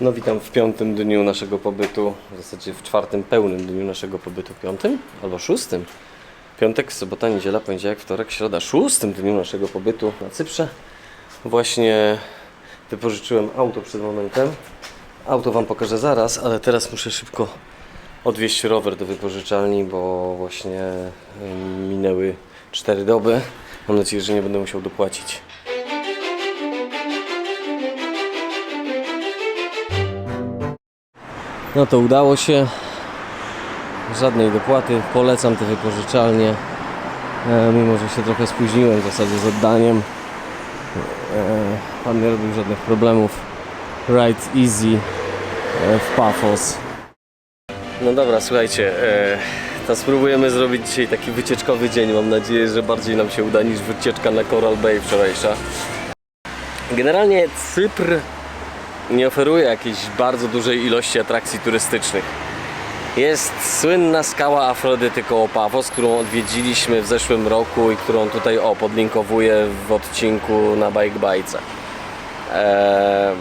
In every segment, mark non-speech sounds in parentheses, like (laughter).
No witam w piątym dniu naszego pobytu, w zasadzie w czwartym pełnym dniu naszego pobytu, piątym albo szóstym. Piątek, sobota, niedziela, poniedziałek, wtorek, środa, szóstym dniu naszego pobytu na Cyprze. Właśnie wypożyczyłem auto przed momentem. Auto Wam pokażę zaraz, ale teraz muszę szybko odwieźć rower do wypożyczalni, bo właśnie minęły 4 doby. Mam nadzieję, że nie będę musiał dopłacić. No to udało się. Żadnej dopłaty. Polecam te wypożyczalnie. E, mimo, że się trochę spóźniłem w zasadzie z oddaniem. E, pan nie robił żadnych problemów. Ride Easy e, w Paphos. No dobra, słuchajcie. E, to spróbujemy zrobić dzisiaj taki wycieczkowy dzień. Mam nadzieję, że bardziej nam się uda niż wycieczka na Coral Bay wczorajsza. Generalnie Cypr nie oferuje jakiejś bardzo dużej ilości atrakcji turystycznych. Jest słynna skała Afrodyty koło Pawos, którą odwiedziliśmy w zeszłym roku i którą tutaj o podlinkowuję w odcinku na Bike Bajce. Eee,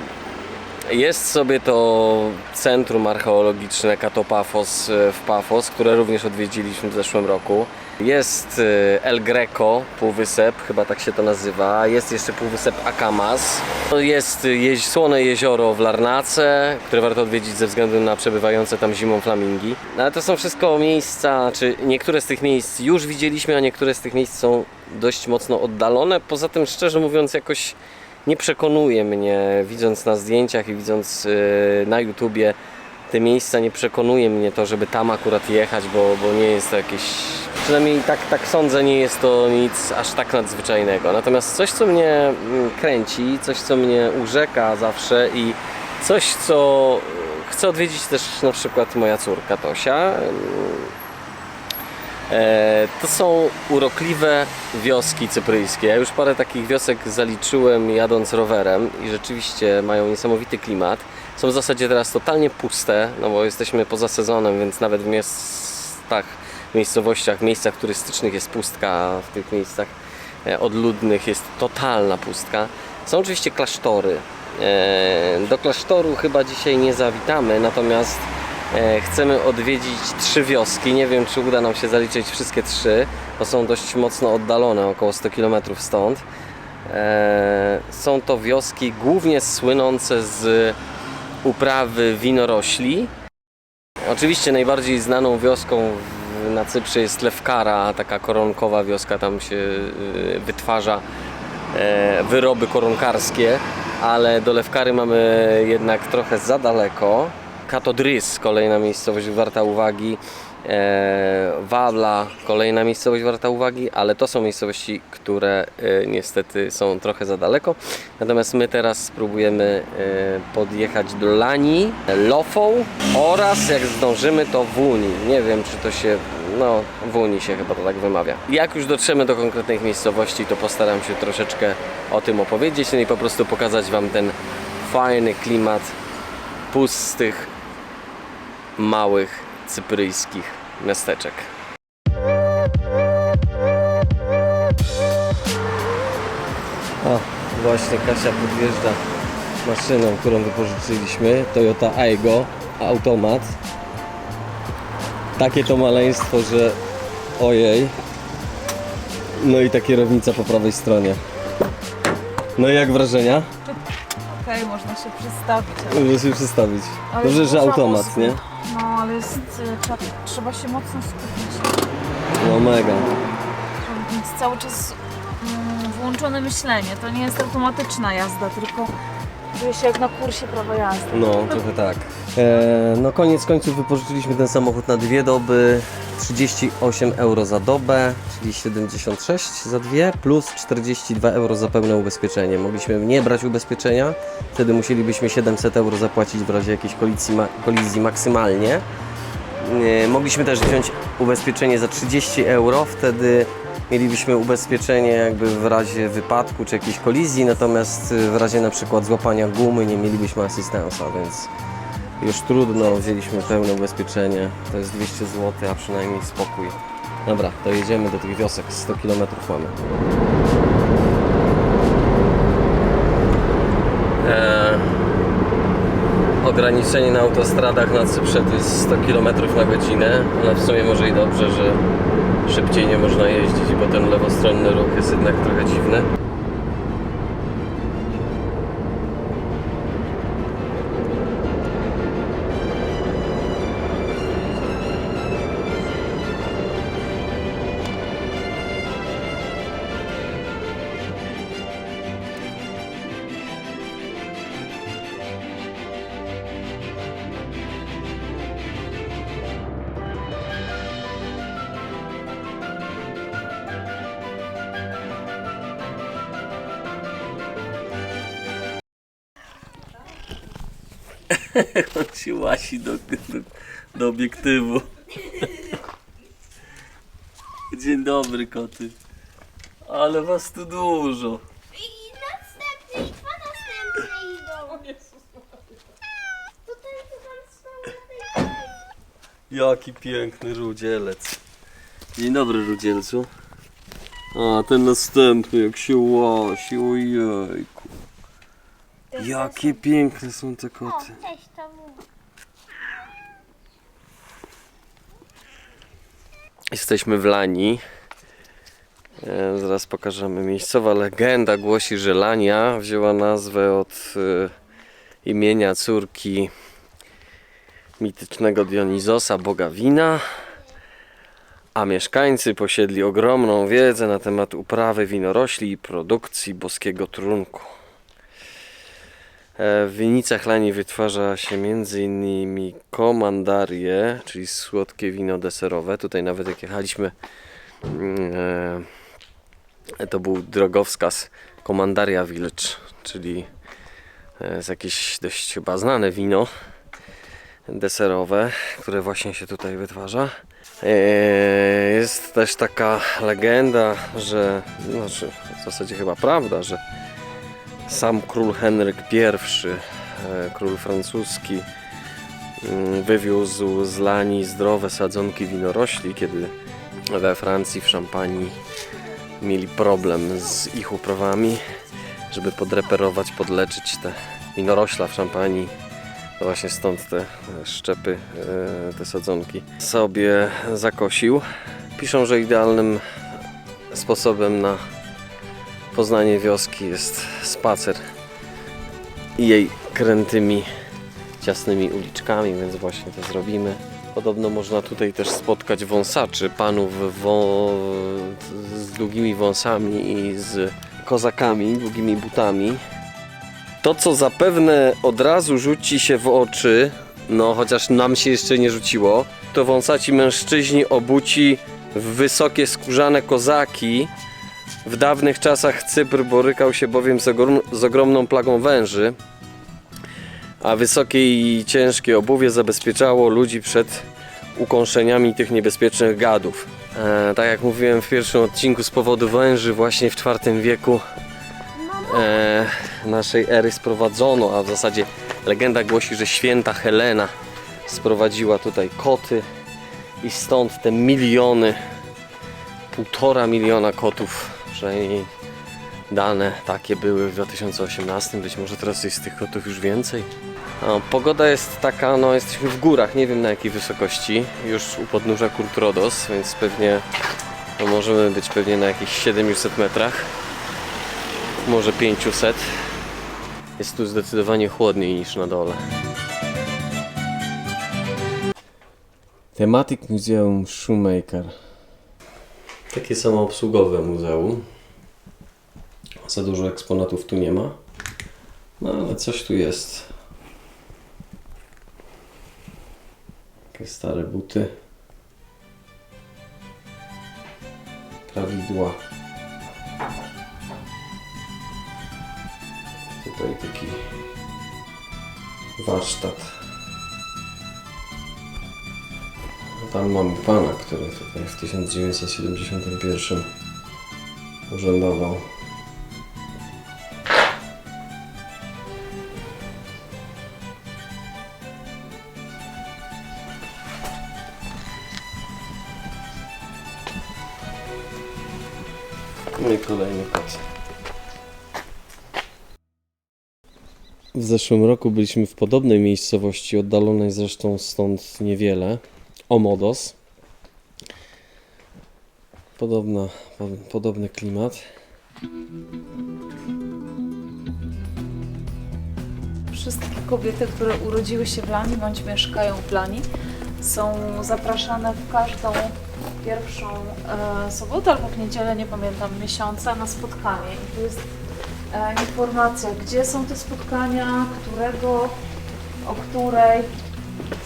jest sobie to centrum archeologiczne Katopafos e, w Pafos, które również odwiedziliśmy w zeszłym roku. Jest e, El Greco, półwysep, chyba tak się to nazywa. Jest jeszcze półwysep Akamas. Jest jeź, słone jezioro w Larnace, które warto odwiedzić ze względu na przebywające tam zimą flamingi. No, ale to są wszystko miejsca, czy niektóre z tych miejsc już widzieliśmy, a niektóre z tych miejsc są dość mocno oddalone. Poza tym, szczerze mówiąc, jakoś nie przekonuje mnie, widząc na zdjęciach i widząc yy, na YouTubie te miejsca, nie przekonuje mnie to, żeby tam akurat jechać, bo, bo nie jest to jakieś, przynajmniej tak, tak sądzę, nie jest to nic aż tak nadzwyczajnego. Natomiast coś, co mnie mm, kręci, coś, co mnie urzeka zawsze i coś, co chce odwiedzić też na przykład moja córka Tosia, E, To są urokliwe wioski cypryjskie. Ja już parę takich wiosek zaliczyłem jadąc rowerem i rzeczywiście mają niesamowity klimat. Są w zasadzie teraz totalnie puste, no bo jesteśmy poza sezonem, więc nawet w miastach, miejscowościach, miejscach turystycznych jest pustka, a w tych miejscach e, odludnych jest totalna pustka. Są oczywiście klasztory. E, Do klasztoru chyba dzisiaj nie zawitamy, natomiast E, Chcemy odwiedzić trzy wioski. Nie wiem, czy uda nam się zaliczyć wszystkie trzy, bo są dość mocno oddalone, około 100 km stąd. Są to wioski głównie słynące z uprawy winorośli. Oczywiście najbardziej znaną wioską na Cyprze jest Lewkara, taka koronkowa wioska, tam się y, wytwarza e, wyroby koronkarskie, ale do Lewkary mamy jednak trochę za daleko. Katodrys, kolejna miejscowość warta uwagi. E, Wabla, kolejna miejscowość warta uwagi, ale to są miejscowości, które e, niestety są trochę za daleko. Natomiast my teraz spróbujemy e, podjechać do Lani, Lofą oraz jak zdążymy to Wuni. Nie wiem czy to się, no Wuni się chyba to tak wymawia. Jak już dotrzemy do konkretnych miejscowości, to postaram się troszeczkę o tym opowiedzieć no i po prostu pokazać Wam ten fajny klimat pustych, małych cypryjskich miasteczek. O, właśnie Kasia podjeżdża maszyną, którą wypożyczyliśmy. Toyota Aygo, automat. Takie to maleństwo, że ojej. No i ta kierownica po prawej stronie. No i jak wrażenia? Okej, można się przestawić. ale- Muszę się przestawić. ale Dobrze, że automat, nie? No, ale jest, y, trzeba, trzeba się mocno skupić. No mega. Trzeba mieć cały czas mm, włączone myślenie. To nie jest automatyczna jazda, tylko czuję się jak na kursie prawa jazdy. No, trochę tak. E, no koniec końców wypożyczyliśmy ten samochód na dwie doby. 38 euro za dobę, czyli 76 za dwie, plus 42 euro za pełne ubezpieczenie. Mogliśmy nie brać ubezpieczenia, wtedy musielibyśmy 700 euro zapłacić w razie jakiejś kolizji, kolizji maksymalnie. E, Mogliśmy też wziąć ubezpieczenie za 30 euro, wtedy mielibyśmy ubezpieczenie jakby w razie wypadku czy jakiejś kolizji, natomiast y, w razie na przykład złapania gumy nie mielibyśmy asystansa, więc już trudno, wzięliśmy pełne ubezpieczenie, to jest 200 zł, a przynajmniej spokój. Dobra, to jedziemy do tych wiosek, 100 km mamy. Eee, ograniczenie na autostradach na Cyprze to jest 100 km na godzinę, ale w sumie może i dobrze, że szybciej nie można jeździć, bo ten lewostronny ruch jest jednak trochę dziwny. (laughs) On się łasi do, do, do obiektywu. (laughs) Dzień dobry koty. Ale was tu dużo. I następne, i dwa następne idą. To ten, co tam na tej Jaki piękny rudzielec. Dzień dobry rudzielcu. A ten następny jak się łasi, ojejku. Jakie piękne są te O, koty. cześć, to był. Jesteśmy w Lani. E, zaraz pokażemy. Miejscowa legenda głosi, że Lania wzięła nazwę od e, imienia córki mitycznego Dionizosa, boga wina. A mieszkańcy posiedli ogromną wiedzę na temat uprawy winorośli i produkcji boskiego trunku. E, W winicach Lani wytwarza się m.in. komandarie, czyli słodkie wino deserowe. Tutaj nawet jak jechaliśmy, mm, e, to był drogowskaz Komandaria Village, czyli jest jakieś dość chyba znane wino deserowe, które właśnie się tutaj wytwarza. E, Jest też taka legenda, że, znaczy w zasadzie chyba prawda, że sam król Henryk I, e, król francuski, mm, wywiózł z Lani zdrowe sadzonki winorośli, kiedy we Francji, w Szampanii mieli problem z ich uprawami, żeby podreperować, podleczyć te winorośla w Szampanii. To właśnie stąd te e, szczepy, e, te sadzonki sobie zakosił. Piszą, że idealnym sposobem na Poznanie wioski jest spacer i jej krętymi, ciasnymi uliczkami, więc właśnie to zrobimy. Podobno można tutaj też spotkać wąsaczy, panów wą... z długimi wąsami i z kozakami, długimi butami. To, co zapewne od razu rzuci się w oczy, no chociaż nam się jeszcze nie rzuciło, to wąsaci mężczyźni obuci w wysokie skórzane kozaki, w dawnych czasach Cypr borykał się bowiem z, ogrom, z ogromną plagą węży, a wysokie i ciężkie obuwie zabezpieczało ludzi przed ukąszeniami tych niebezpiecznych gadów. E, tak jak mówiłem w pierwszym odcinku, z powodu węży właśnie w IV wieku e, naszej ery sprowadzono, a w zasadzie legenda głosi, że święta Helena sprowadziła tutaj koty i stąd te miliony półtora miliona kotów, przynajmniej dane takie były w 2018, być może teraz jest tych kotów już więcej. A, pogoda jest taka, no jesteśmy w górach, nie wiem na jakiej wysokości, już u podnóża Kurtrodos, więc pewnie no, możemy być pewnie na jakichś 700 metrach, może 500. Jest tu zdecydowanie chłodniej niż na dole. Thematic Museum Shoemaker. Takie samoobsługowe muzeum. Za dużo eksponatów tu nie ma. No ale coś tu jest. Takie stare buty. Prawidła. Tutaj taki warsztat. Tam mamy pana, który tutaj w 1971 urzędował. No i kolejny kot. W zeszłym roku byliśmy w podobnej miejscowości, oddalonej zresztą stąd niewiele, Omodos. Podobna, po- podobny klimat. Wszystkie kobiety, które urodziły się w Lani bądź mieszkają w Lani, są zapraszane w każdą pierwszą e, sobotę albo w niedzielę, nie pamiętam, miesiąca na spotkanie. I tu jest e, informacja, gdzie są te spotkania, którego, o której.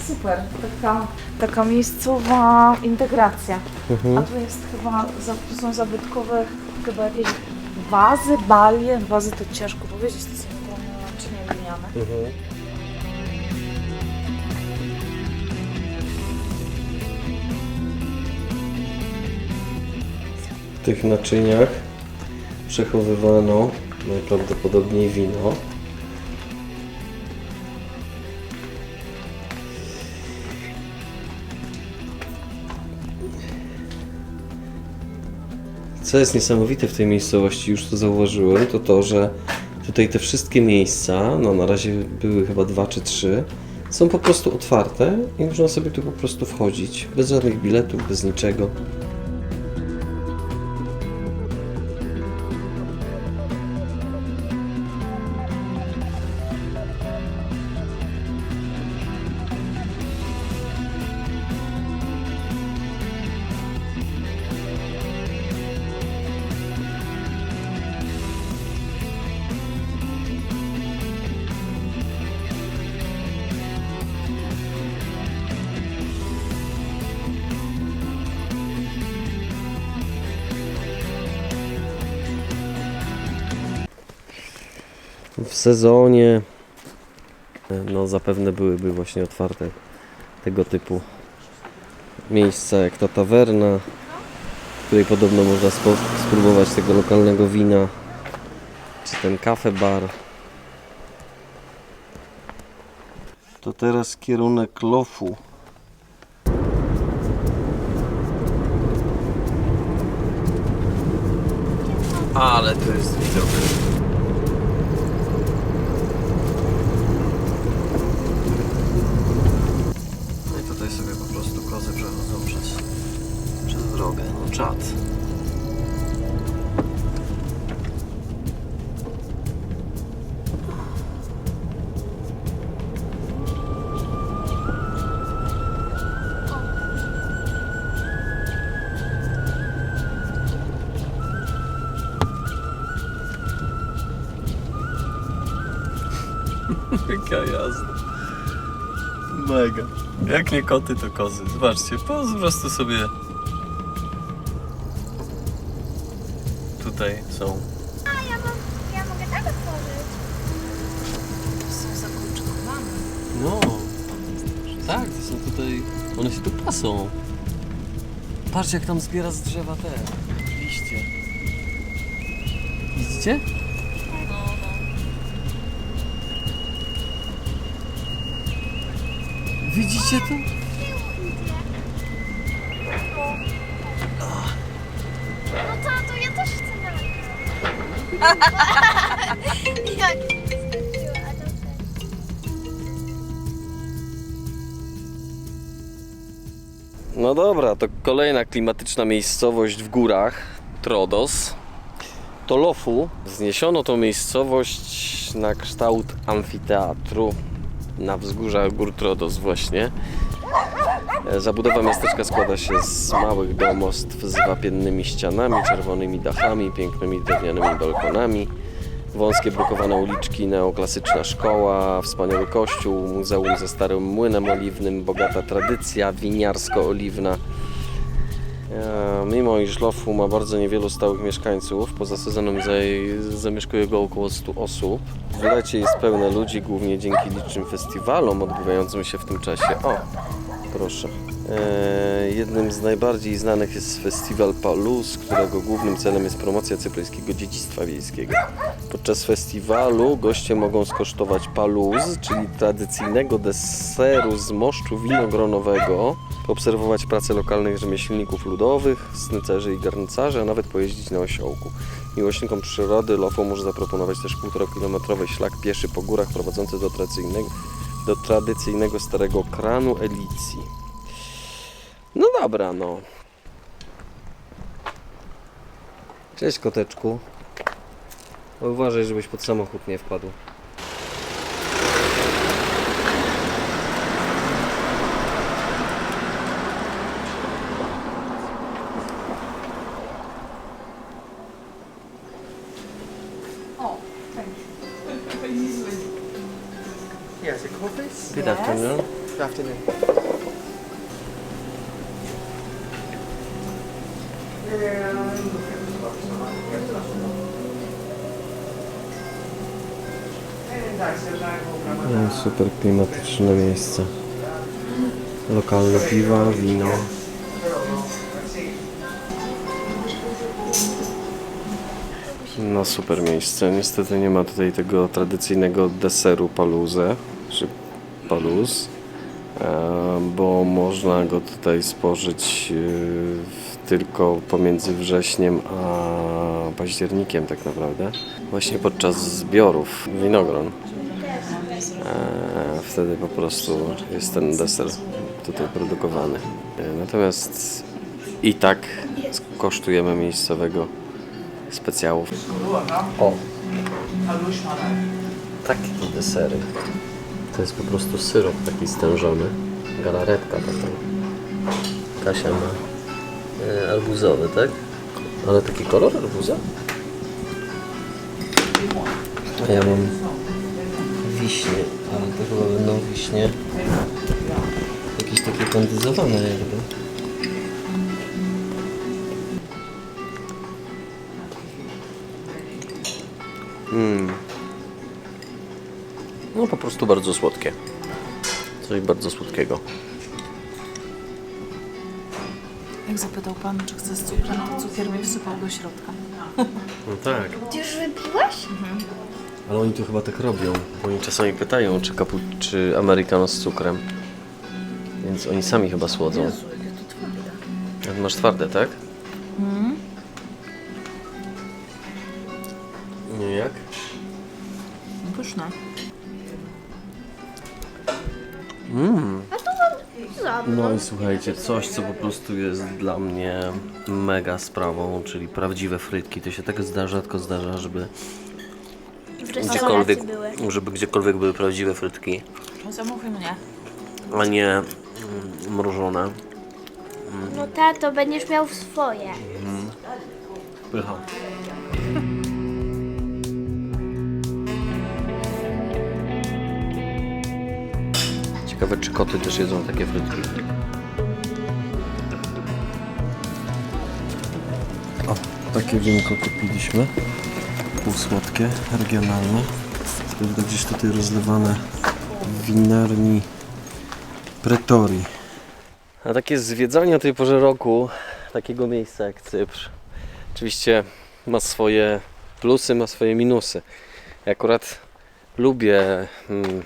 Super, taka, taka miejscowa integracja. A tu jest chyba, tu są zabytkowe chyba jakieś wazy, balie. Wazy to ciężko powiedzieć, to są ogromne naczynia gliniane. W tych naczyniach przechowywano najprawdopodobniej wino. Co jest niesamowite w tej miejscowości, już to zauważyłem, to to, że tutaj te wszystkie miejsca, no na razie były chyba dwa czy trzy, są po prostu otwarte i można sobie tu po prostu wchodzić, bez żadnych biletów, bez niczego. W sezonie no zapewne byłyby właśnie otwarte tego typu miejsca jak ta tawerna. W której podobno można spróbować tego lokalnego wina czy ten kafe bar. To teraz kierunek Lofu. Ale to jest widok Jak nie koty, to kozy. Zobaczcie, po prostu sobie tutaj są. A ja, mam, ja mogę tak otworzyć. Są. No, tak, to są tutaj. One się tu pasą. Patrz, jak tam zbiera z drzewa te liście. Widzicie? No, no. Widzicie to? No to, to ja też chcę nagrać. (laughs) Jak. No dobra, to kolejna klimatyczna miejscowość w górach, Trodos. To Lofu. Zniesiono tą miejscowość na kształt amfiteatru na wzgórzach gór Trodos właśnie. E, Zabudowa miasteczka składa się z małych domostw z wapiennymi ścianami, czerwonymi dachami, pięknymi drewnianymi balkonami, wąskie brukowane uliczki, neoklasyczna szkoła, wspaniały kościół, muzeum ze starym młynem oliwnym, bogata tradycja winiarsko-oliwna. E, Mimo iż Lofu ma bardzo niewielu stałych mieszkańców, poza sezonem zamieszkuje go około 100 osób. W lecie jest pełne ludzi, głównie dzięki licznym festiwalom odbywającym się w tym czasie. O, proszę. E, jednym z najbardziej znanych jest festiwal Paluz, którego głównym celem jest promocja cypryjskiego dziedzictwa wiejskiego. Podczas festiwalu goście mogą skosztować paluz, czyli tradycyjnego deseru z moszczu winogronowego, poobserwować pracę lokalnych rzemieślników ludowych, snycerzy i garncarzy, a nawet pojeździć na osiołku. Miłośnikom przyrody Lofo może zaproponować też 1,5-kilometrowy szlak pieszy po górach prowadzący do tradycyjnego, do tradycyjnego starego kranu Elicji. No dobra, no. Cześć koteczku. Uważaj, żebyś pod samochód nie wpadł. O. Yes, a coffee. Good afternoon. Good afternoon. No, super klimatyczne miejsce. Lokalne piwa, wino. No super miejsce. Niestety nie ma tutaj tego tradycyjnego deseru paluze, czy paluz, e, bo można go tutaj spożyć e, tylko pomiędzy wrześniem a październikiem tak naprawdę. Właśnie podczas zbiorów winogron. Wtedy po prostu jest ten deser tutaj produkowany. Natomiast i tak kosztujemy miejscowego specjału. O, takie desery. To jest po prostu syrop taki stężony. Galaretka taka. Kasia ma e, arbuzowy, tak? Ale taki kolor arbuza? A ja mam wiśnie, ale to chyba będą wiśnie jakieś takie kondyzowane jakby. Mm. No po prostu bardzo słodkie. Coś bardzo słodkiego. Jak zapytał pan, czy chce z cukrem, to cukier mi wsypał do środka. No tak. Ty już wypiłaś? Ale oni tu chyba tak robią. Oni czasami pytają, czy kapu, czy americano z cukrem. Więc oni sami chyba słodzą. jakie to twarde. A ty masz twarde, tak? Nie jak? No pyszne. Za No i słuchajcie, coś co po prostu jest dla mnie mega sprawą, czyli prawdziwe frytki. To się tak zdarza, rzadko zdarza, żeby gdziekolwiek, żeby gdziekolwiek były prawdziwe frytki, Zamówi mnie. a nie mm, mrożone. No tato, będziesz miał swoje. Pycha. Ciekawe, czy koty też jedzą takie frytki. O, takie winko kupiliśmy. Półsłodkie, regionalne. Będą gdzieś tutaj rozlewane w winarni Pretorii. A takie zwiedzanie o tej porze roku takiego miejsca jak Cypr oczywiście ma swoje plusy, ma swoje minusy. Ja akurat lubię mm,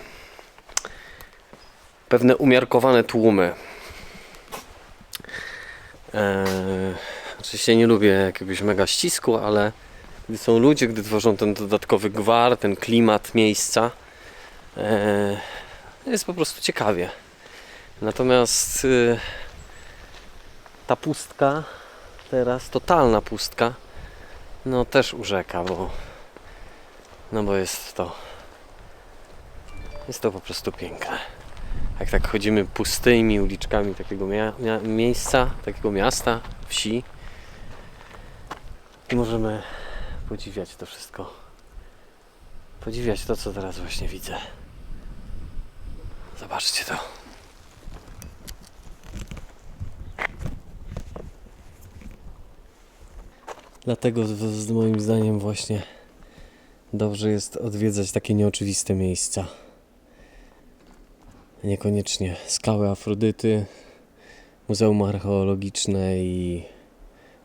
pewne umiarkowane tłumy. Eee, oczywiście nie lubię jakiegoś mega ścisku, ale gdy są ludzie, gdy tworzą ten dodatkowy gwar, ten klimat miejsca, eee, jest po prostu ciekawie. Natomiast y, ta pustka teraz, totalna pustka, no też urzeka, bo no bo jest to jest to po prostu piękne. Jak tak chodzimy pustymi uliczkami takiego miejsca, takiego miasta, wsi i możemy podziwiać to wszystko. Podziwiać to, co teraz właśnie widzę. Zobaczcie to. Dlatego z, z moim zdaniem właśnie dobrze jest odwiedzać takie nieoczywiste miejsca. Niekoniecznie skały Afrodyty, Muzeum Archeologiczne i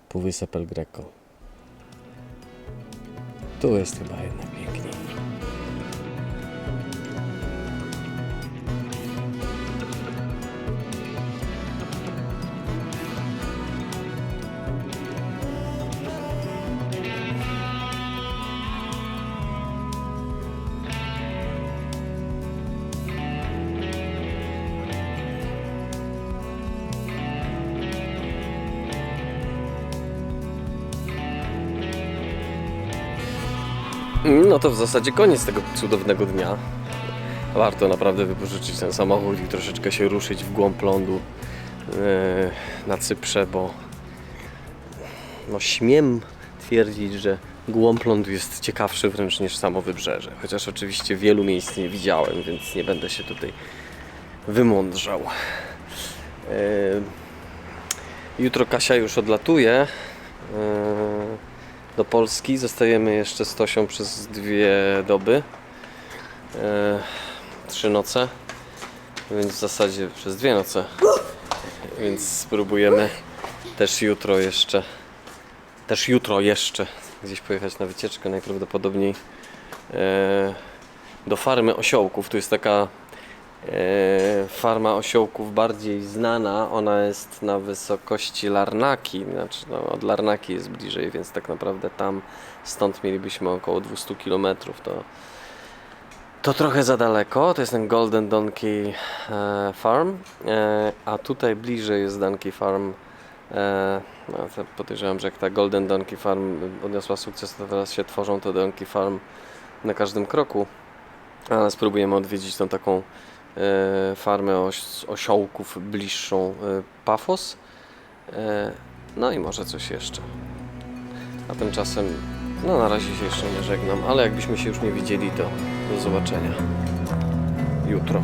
Półwysep El Greco. Tu jest chyba jednak No to w zasadzie koniec tego cudownego dnia. Warto naprawdę wypożyczyć ten samochód i troszeczkę się ruszyć w głąb lądu e, na Cyprze, bo no śmiem twierdzić, że głąb lądu jest ciekawszy wręcz niż samo wybrzeże. Chociaż oczywiście wielu miejsc nie widziałem, więc nie będę się tutaj wymądrzał. E, Jutro Kasia już odlatuje e, do Polski. Zostajemy jeszcze z Tosią przez dwie doby. E, trzy noce. Więc w zasadzie przez dwie noce. Więc spróbujemy też jutro jeszcze. Też jutro jeszcze gdzieś pojechać na wycieczkę. Najprawdopodobniej e, do farmy osiołków. Tu jest taka farma osiołków bardziej znana. Ona jest na wysokości Larnaki, znaczy no, od Larnaki jest bliżej, więc tak naprawdę tam stąd mielibyśmy około 200 km. To, to trochę za daleko. To jest ten Golden Donkey e, Farm, e, a tutaj bliżej jest Donkey Farm. E, no, podejrzewam, że jak ta Golden Donkey Farm odniosła sukces, to teraz się tworzą te Donkey Farm na każdym kroku. Ale spróbujemy odwiedzić tą taką e, farmę oś, osiołków bliższą e, Pafos. E, no i może coś jeszcze. A tymczasem, no na razie się jeszcze nie żegnam, ale jakbyśmy się już nie widzieli, to do zobaczenia jutro.